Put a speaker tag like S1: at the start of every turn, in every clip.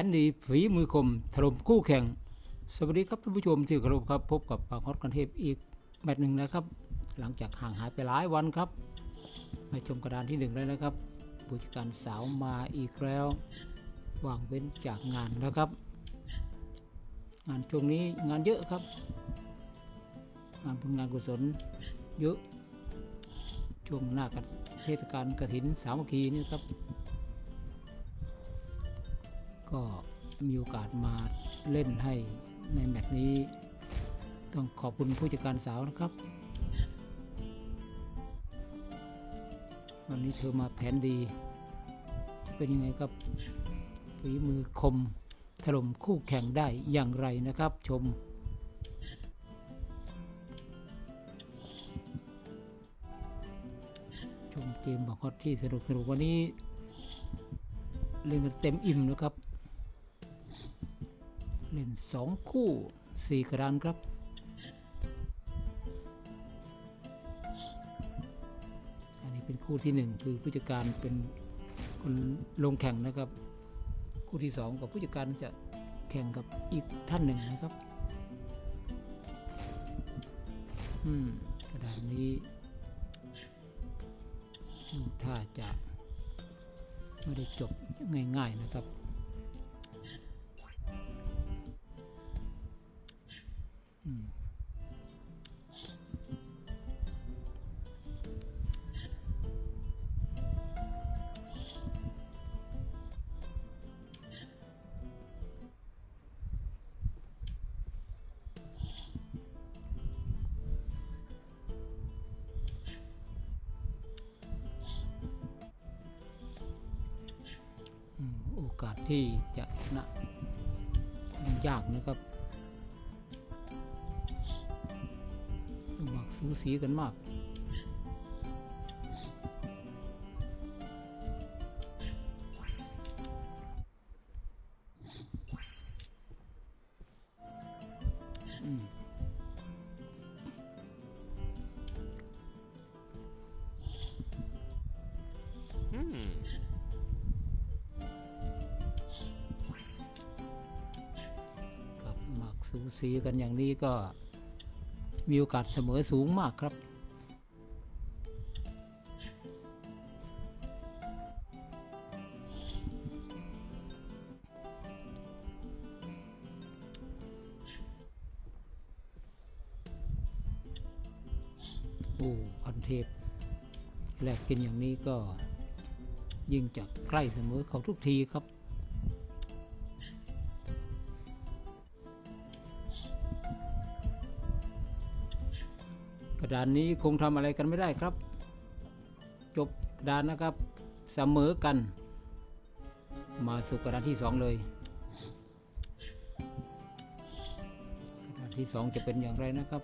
S1: นดีฝีมือคมถล่มคู่แข่ง สวัสดีครับท่านผู้ชมที่เคารพครับ พบกับปางฮอตกันเทพอีกแมตช์หนึ่งนะครับ หลังจากห่างหายไปหลายวันครับ มาชมกระดานที่หนึ่งแล้วนะครับผู้จัดการสาวมาอีกแล้วว่างเว้นจากงานนะครับ งานช่วงนี้งานเยอะครับ งานบุญงานกุศลเยอะช่วงหน้ากับเทศกาลกฐินสามัคคีนี่ครับ ก็มีโอกาสมาเล่นให้ในแมตช์นี้ ต้องขอบคุณผู้จัดการสาวนะครับ วันนี้เธอมาแผนดี จะเป็นยังไงครับฝีมือคมถล่มคู่แข่งได้อย่างไรนะครับชมชมเกมบางฮอตที่สนุกสนุกวันนี้เล่นกันเต็มอิ่มนะครับ เล่นสองคู่สี่กระดานครับ อันนี้เป็นคู่ที่หนึ่งคือผู้จัดการเป็นคนลงแข่งนะครับ คู่ที่สองกับผู้จัดการจะแข่งกับอีกท่านหนึ่งนะครับอืมกระดานนี้ดูท่าจะไม่ได้จบง่าย ๆนะครับ โอกาสที่จะชนะยากนะครับ สูสีกันมากอืม
S2: Hmm.
S1: ครับหมักสูสีกันอย่างนี้ก็ มีโอกาสเสมอสูงมากครับ โอ้พันเทพแลกกินอย่างนี้ก็ยิ่งจะใกล้เสมอเขาทุกทีครับ ดานนี้คงทำอะไรกันไม่ได้ครับ จบกระดานนะครับเสมอกัน มาสู่กระดานที่สองเลยกระดานที่สองจะเป็นอย่างไรนะครับ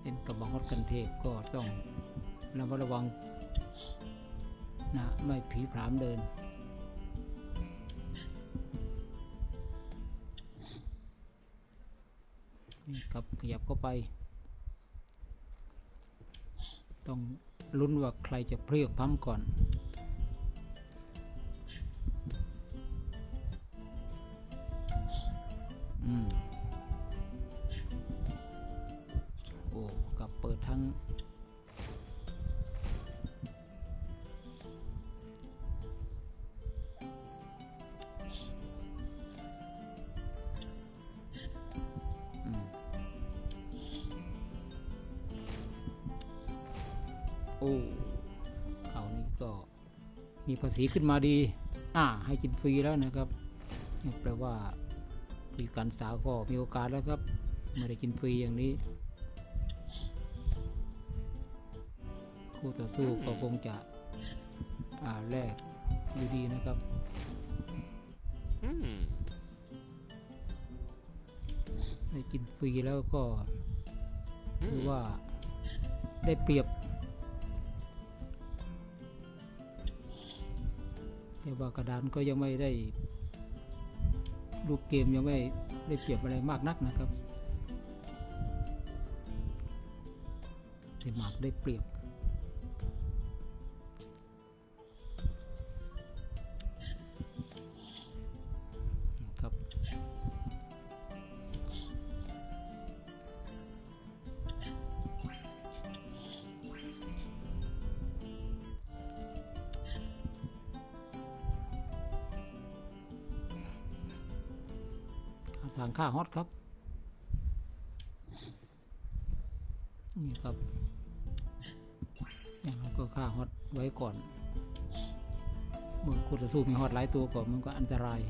S1: เป็นกระบอกฮอตกันเทพก็ต้องระมัดระวังนะไม่ผีผลามเดิน นี่ครับขยับเข้าไป ต้องลุ้นว่าใครจะเพลียกพั้มก่อนอืมโอ้กับเปิดทั้ง โอ้คราวนี้ก็มีภาษีขึ้นมาดี อ่า ให้กินฟรีแล้วนะครับนี่แปลว่าผู้การสาวก็มีโอกาสแล้วครับไม่ได้กินฟรีอย่างนี้คู่ต่อสู้ก็คงจะอ่าแลกดูดีนะครับ
S2: Hmm.
S1: ได้กินฟรีแล้วก็ถือ
S2: Hmm.
S1: ว่าได้เปรียบ แต่ว่ากระดานก็ยังไม่ได้รูปเกมยังไม่ได้เปรียบอะไรมากนักนะครับแต่หมากได้เปรียบ ทางค่าฮอตครับ นี่ครับอย่างเราก็ค่าฮอตไว้ก่อน เมื่อคู่ต่อสู้มีฮอตหลายตัวก่อนมันก็อันตราย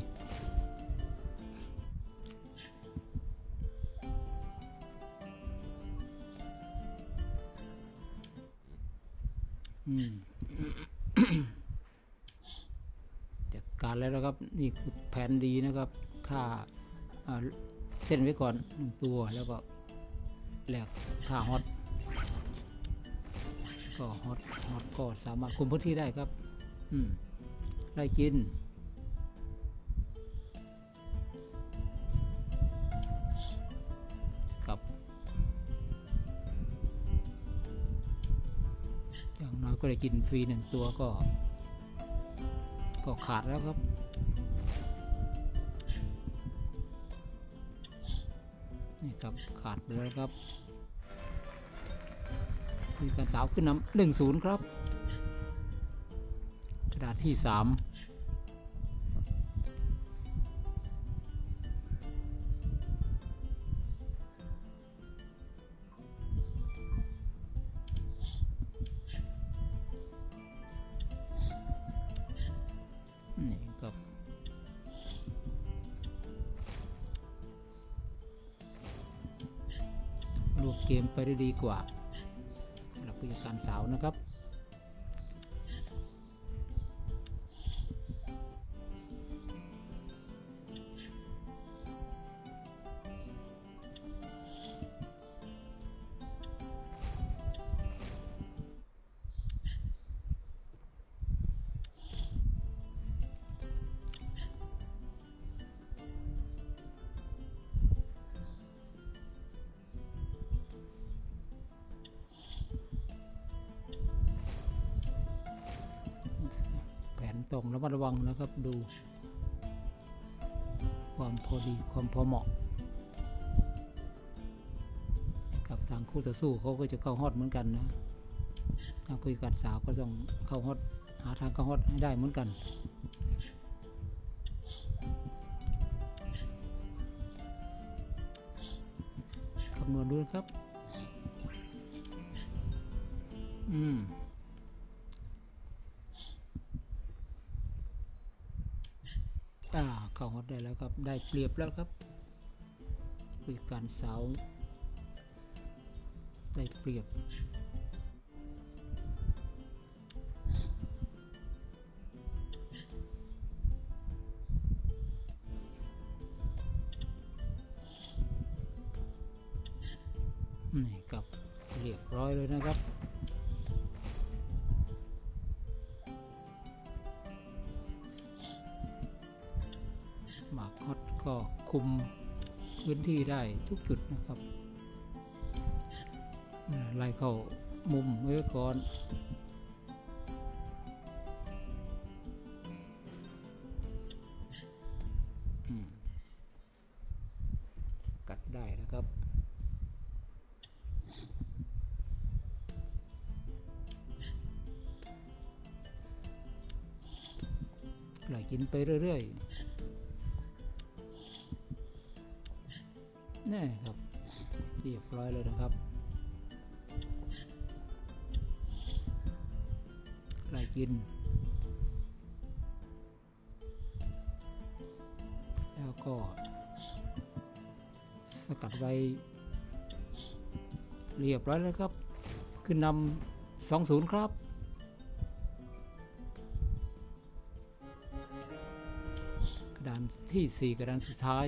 S1: จัดการแล้วนะครับ นี่คือแผนดีนะครับ ค่า เส้นไว้ก่อนหนึ่งตัวแล้วก็แหลกค่าฮอตก็ฮอตฮอตก็สามารถคุมพื้นที่ได้ครับ อืมไล่กินครับอย่างน้อยก็ได้กินฟรีหนึ่งตัวก็ ก็ขาดแล้วครับ นี่ครับขาดไปแล้วครับมีการสาวขึ้นนำหนึ่งศูนย์ครับ กระดาษที่สาม เกมไปได้ดีกว่าสำหรับผู้จัดการสาวนะครับ ตรงระมัดระวังนะครับ ดู ความพอดีความพอเหมาะ กับทางคู่ต่อสู้เขาก็จะเข้าฮอตเหมือนกันนะทางผู้จัดสาวก็ต้องเข้าฮอตหาทางเข้าฮอตให้ได้เหมือนกันคำนวณดูครับ อืม อ่าเข้าฮอตได้แล้วครับได้เปรียบแล้วครับผู้จัดการเสาได้เปรียบนี่ครับเรียบร้อยเลยนะครับ ก็คุมพื้นที่ได้ทุกจุดนะครับอ่าไล่เข้ามุมไว้ก่อนกัดได้นะครับไหลกินไปเรื่อย ๆ รียบร้อยเลยนะครับไหลกิน แล้วก็ สกัดไว้เรียบร้อยแล้วครับขึ้นนำสองศูนย์ครับกระดานที่ 4 กระดานสุดท้าย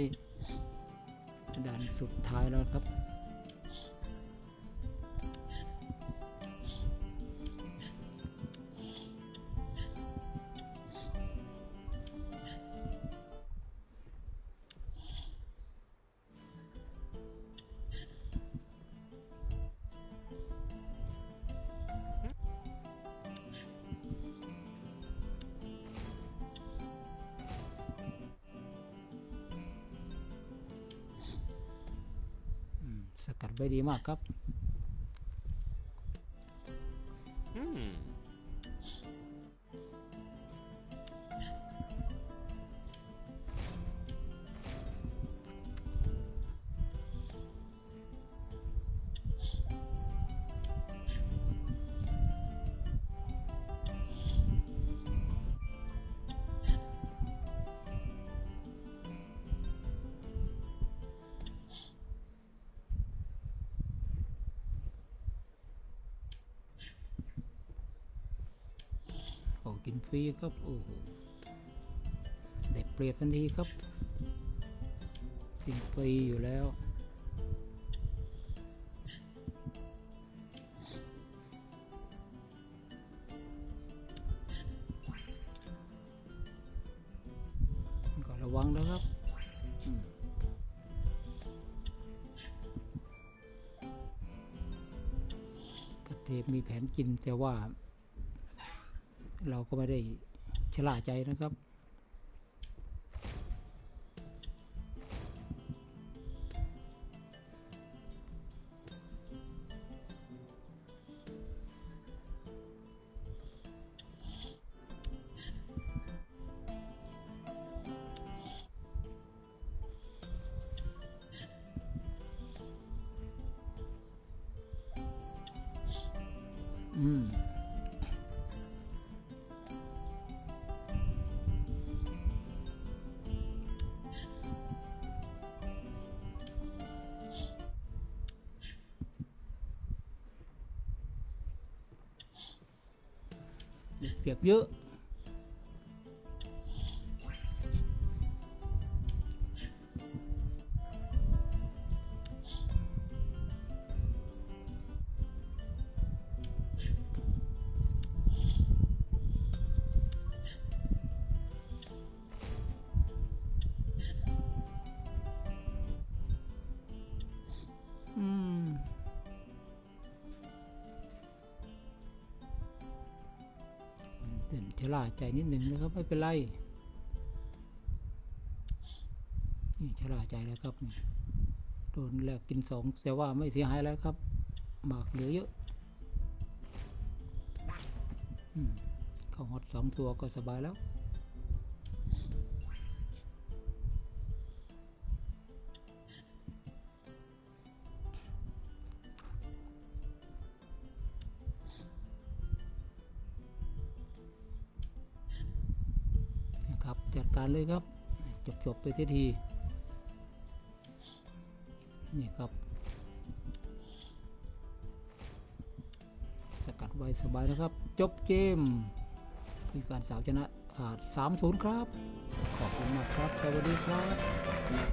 S1: กระดานสุดท้ายแล้วครับ กันไปดีมากครับ กินฟรีครับโอ้โหได้เปรียบทันทีครับ กินฟรีอยู่แล้วก็ระวังนะครับกระเทมีแผนกินแต่ว่า เราก็ไม่ได้ชลาใจนะครับ อืม เป ชะล่าใจนิดหนึ่งนะครับไม่เป็นไรนี่ชะล่าใจแล้วครับโดนแลกกินสองแต่ว่าไม่เสียหายแล้วครับหมากเหลือเยอะอมเข้าฮอตสองตัวก็สบายแล้ว จัดการเลยครับ จบจบๆไปทีทีนี่ครับสกัดไว้สบายนะครับ จบเกมพิการสาวชนะขาด 3-0 ครับ ขอบคุณมากครับสวัสดีครับ